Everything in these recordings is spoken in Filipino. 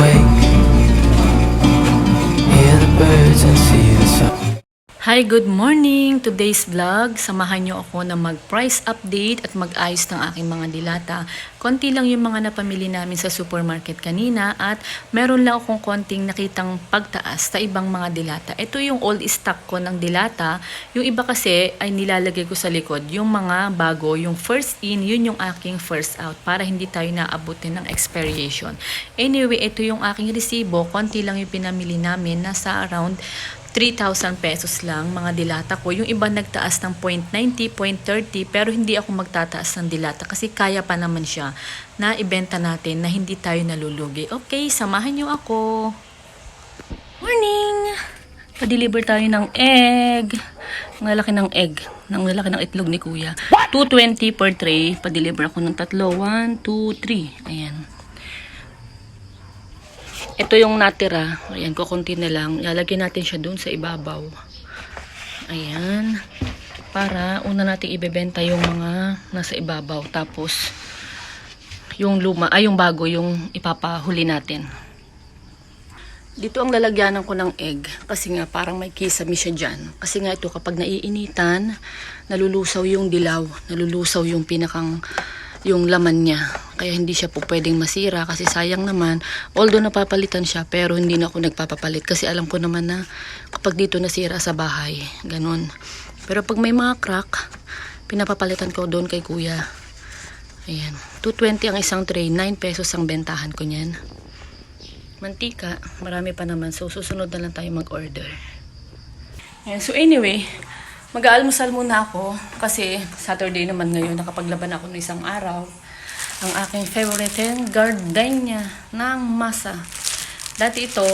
away. Hi, good morning! Today's vlog, samahan niyo ako na mag-price update at mag-ayos ng aking mga dilata. Konti lang yung mga napamili namin sa supermarket kanina at meron lang akong konting nakitang pagtaas sa ibang mga dilata. Ito yung old stock ko ng dilata. Yung iba kasi ay nilalagay ko sa likod. Yung mga bago, yung first in, yun yung aking first out para hindi tayo naabutin ng expiration. Anyway, ito yung aking resibo. Konti lang yung pinamili namin. Nasa around 3,000 pesos lang mga dilata ko. Yung iba nagtaas ng 0.90, 0.30 pero hindi ako magtataas ng dilata kasi kaya pa naman siya na ibenta natin na hindi tayo nalulugi. Okay, samahan niyo ako. Morning! Pa-deliver tayo ng egg. Ang lalaki ng egg. Ang lalaki ng itlog ni kuya. 220 per tray. Pa-deliver ako ng tatlo. 1, 2, 3. Ayan. Ito yung natira. Ayan, kukunti na lang. Lalagyan natin siya dun sa ibabaw. Ayan. Para una natin ibebenta yung mga nasa ibabaw. Tapos, yung luma, ay yung bago, yung ipapahuli natin. Dito ang lalagyanan ko ng egg. Kasi nga, parang may kisame siya dyan. Kasi nga ito, kapag naiinitan, nalulusaw yung dilaw. Nalulusaw yung pinakang yung laman niya. Kaya hindi siya po pwedeng masira kasi sayang naman. Although napapalitan siya pero hindi na ako nagpapapalit kasi alam ko naman na kapag dito nasira sa bahay, ganun. Pero pag may mga crack, pinapapalitan ko doon kay kuya. Ayan. 220 ang isang tray, 9 pesos ang bentahan ko niyan. Mantika, marami pa naman. So, susunod na lang tayo mag-order. Ayan. So, anyway, mag-aalmusal muna ako kasi Saturday naman ngayon nakapaglaban ako ng isang araw. Ang aking favorite gardenia ng masa. Dati ito,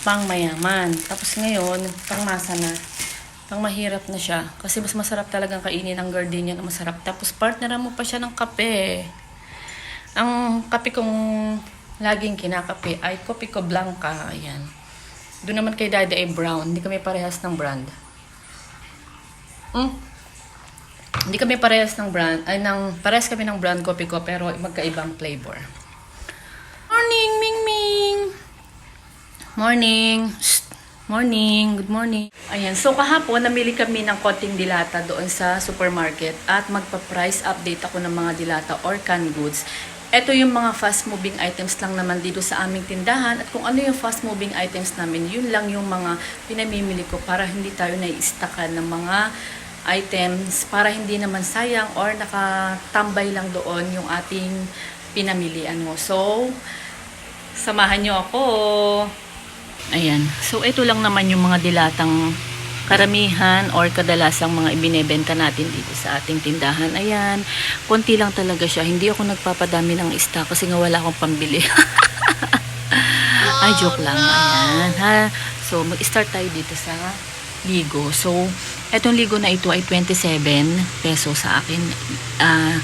pang mayaman. Tapos ngayon, pang masa na. Pang mahirap na siya. Kasi mas masarap talagang kainin ang gardenia na masarap. Tapos partneran mo pa siya ng kape. Ang kape kong laging kinakape ay Kopi Ko Blanca. Ayan. Doon naman kay Daddy ay brown. Hindi kami parehas ng brand. Mm. Hindi kami parehas ng brand, ay ng parehas kami ng brand kopi ko pero magkaibang flavor. Morning, Ming Ming. Morning. Morning. Good morning. Ayan. So kahapon namili kami ng konting dilata doon sa supermarket at magpa-price update ako ng mga dilata or canned goods. Ito yung mga fast moving items lang naman dito sa aming tindahan at kung ano yung fast moving items namin, yun lang yung mga pinamimili ko para hindi tayo naiistakan ng mga items para hindi naman sayang or nakatambay lang doon yung ating pinamilian mo. So, samahan nyo ako. Ayan. So, ito lang naman yung mga dilatang karamihan or kadalasang mga ibinebenta natin dito sa ating tindahan. Ayan. Konti lang talaga siya. Hindi ako nagpapadami ng stock kasi nga wala akong pambili. Ay, joke lang. Ayan. Ha? So, mag-start tayo dito sa ligo. So, etong ligo na ito ay 27 pesos sa akin. Ah,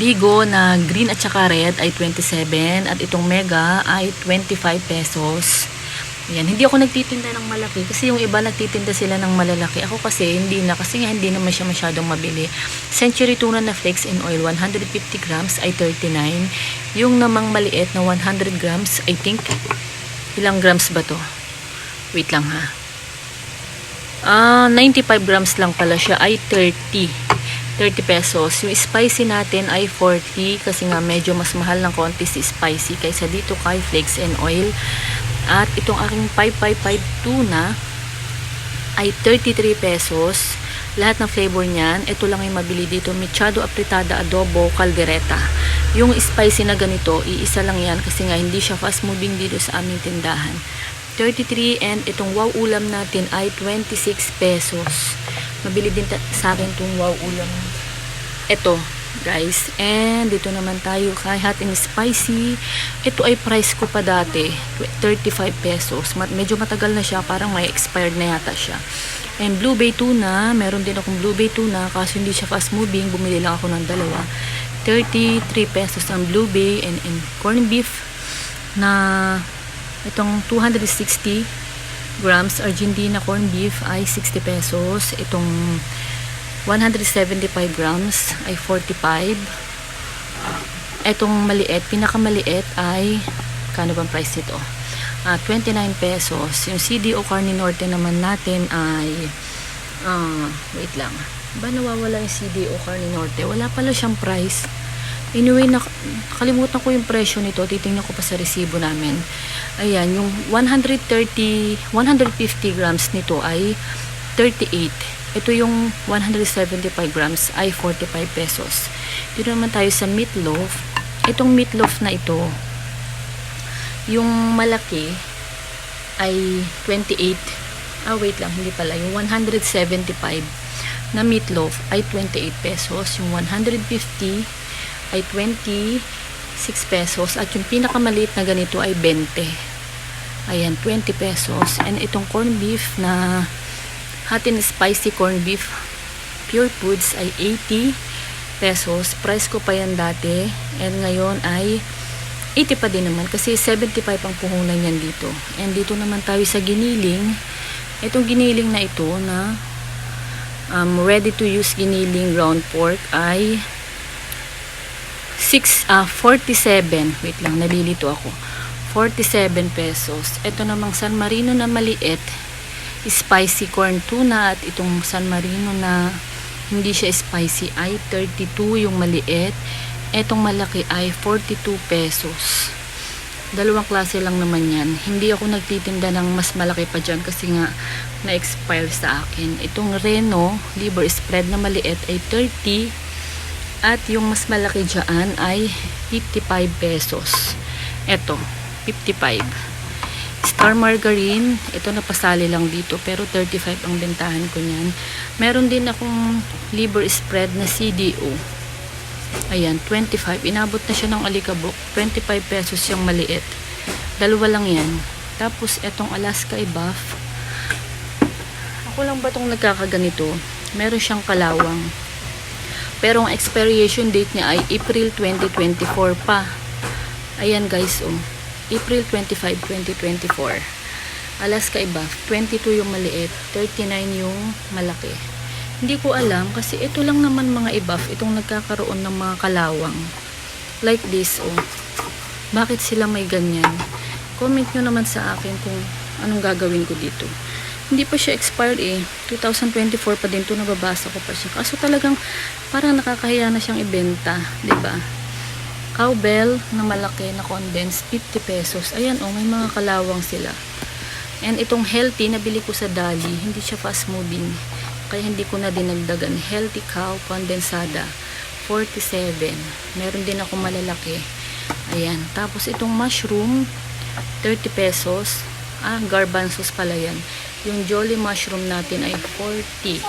ligo na green at saka red ay 27 at itong mega ay 25 pesos. Ayan, hindi ako nagtitinda ng malaki kasi yung iba nagtitinda sila ng malalaki. Ako kasi hindi na kasi nga hindi naman siya masyadong mabili. Century tuna na flakes in oil 150 grams ay 39. Yung namang maliit na 100 grams, I think ilang grams ba to? Wait lang ha. Ah, 95 grams lang pala siya ay 30. 30 pesos. Yung spicy natin ay 40 kasi nga medyo mas mahal ng konti si spicy kaysa dito kay flakes and oil. At itong aking 555 tuna ay 33 pesos. Lahat ng flavor niyan, ito lang yung mabili dito. Machado apritada adobo caldereta. Yung spicy na ganito, iisa lang yan kasi nga hindi siya fast moving dito sa aming tindahan. 33 and itong wow ulam natin ay 26 pesos. Mabili din sa akin itong wow ulam. Ito, guys. And dito naman tayo kay hot and spicy. Ito ay price ko pa dati, 35 pesos. Medyo matagal na siya, parang may expired na yata siya. And Blue Bay tuna, meron din akong Blue Bay tuna kasi hindi siya fast moving, bumili lang ako ng dalawa. 33 pesos ang Blue Bay and, and corned beef na itong 260 grams Argentina corned beef ay 60 pesos. Itong 175 grams ay 45. Itong maliit, pinakamaliit ay kano bang price nito? ah, 29 pesos. Yung CDO Carne Norte naman natin ay ah, wait lang. Ba nawawala yung CDO Carne Norte? Wala pala siyang price. Anyway, nak kalimutan ko yung presyo nito. Titingnan ko pa sa resibo namin. Ayan, yung 130, 150 grams nito ay 38. Ito yung 175 grams ay 45 pesos. Dito naman tayo sa meatloaf. Itong meatloaf na ito, yung malaki ay 28. Ah, wait lang, hindi pala. Yung 175 na meatloaf ay 28 pesos. Yung 150 ay 26 pesos. At yung pinakamaliit na ganito ay 20. Ayan, 20 pesos. And itong corned beef na hot and spicy corned beef pure foods ay 80 pesos. Price ko pa yan dati. And ngayon ay 80 pa din naman kasi 75 ang puhunan yan dito. And dito naman tayo sa giniling. Itong giniling na ito na um, ready to use giniling ground pork ay 6 ah 47. Wait lang, nalilito ako. 47 pesos. Ito namang San Marino na maliit, spicy corn tuna at itong San Marino na hindi siya spicy ay 32 yung maliit. Etong malaki ay 42 pesos. Dalawang klase lang naman yan. Hindi ako nagtitinda ng mas malaki pa dyan kasi nga na-expire sa akin. Itong Reno liver spread na maliit ay 30 at yung mas malaki dyan ay 55 pesos. Ito, 55. Star Margarine, ito napasali lang dito pero 35 ang bentahan ko niyan. Meron din akong liver spread na CDO. Ayan, 25. Inabot na siya ng alikabok. 25 pesos yung maliit. Dalawa lang yan. Tapos, etong Alaska i-buff. Ako lang ba itong nagkakaganito? Meron siyang kalawang. Pero ang expiration date niya ay April 2024 pa. Ayan guys, oh. April 25, 2024. Alaska i-buff. 22 yung maliit. 39 yung malaki. Hindi ko alam kasi ito lang naman mga i-buff itong nagkakaroon ng mga kalawang. Like this, oh. Bakit sila may ganyan? Comment nyo naman sa akin kung anong gagawin ko dito. Hindi pa siya expired eh. 2024 pa din to nababasa ko pa siya. Kaso talagang parang nakakahiya na siyang ibenta. 'di ba? Cowbell na malaki na condensed 50 pesos. Ayan oh, may mga kalawang sila. And itong healthy, nabili ko sa Dali. Hindi siya fast moving. Kaya hindi ko na dinagdagan. Healthy cow, condensada. 47. Meron din ako malalaki. Ayan. Tapos itong mushroom, 30 pesos. Ah, garbanzos pala yan. Yung jolly mushroom natin ay 40.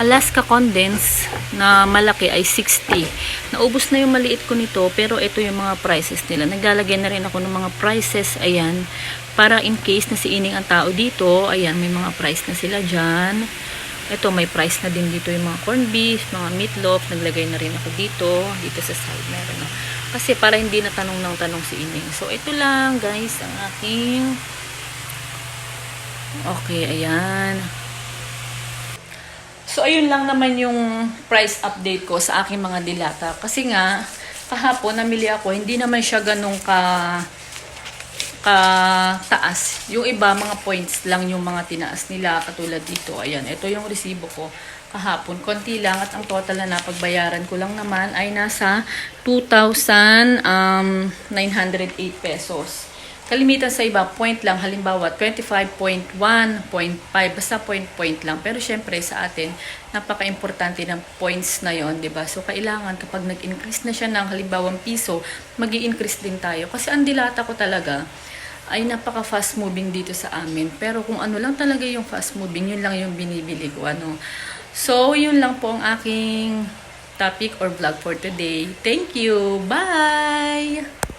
Alaska condense na malaki ay 60. Naubos na yung maliit ko nito pero ito yung mga prices nila. Naglalagay na rin ako ng mga prices. Ayan. Para in case na si Ining ang tao dito. Ayan. May mga price na sila dyan. Ito may price na din dito yung mga corned beef, mga meatloaf. Naglagay na rin ako dito. Dito sa side meron. Kasi para hindi na tanong ng tanong si Ining. So ito lang guys ang aking Okay, ayan. So, ayun lang naman yung price update ko sa aking mga dilata. Kasi nga, kahapon namili ako, hindi naman siya ganun ka ka taas. Yung iba, mga points lang yung mga tinaas nila. Katulad dito, ayan. Ito yung resibo ko kahapon. Konti lang at ang total na napagbayaran ko lang naman ay nasa 2,908 pesos. Kalimitan sa iba, point lang. Halimbawa, 25.1, 0.5, basta point, point lang. Pero syempre sa atin, napaka-importante ng points na yon, 'di ba? So kailangan kapag nag-increase na siya ng halimbawa piso, mag increase din tayo. Kasi ang dilata ko talaga ay napaka fast moving dito sa amin. Pero kung ano lang talaga yung fast moving, yun lang yung binibili ko. Ano. So, yun lang po ang aking topic or vlog for today. Thank you. Bye!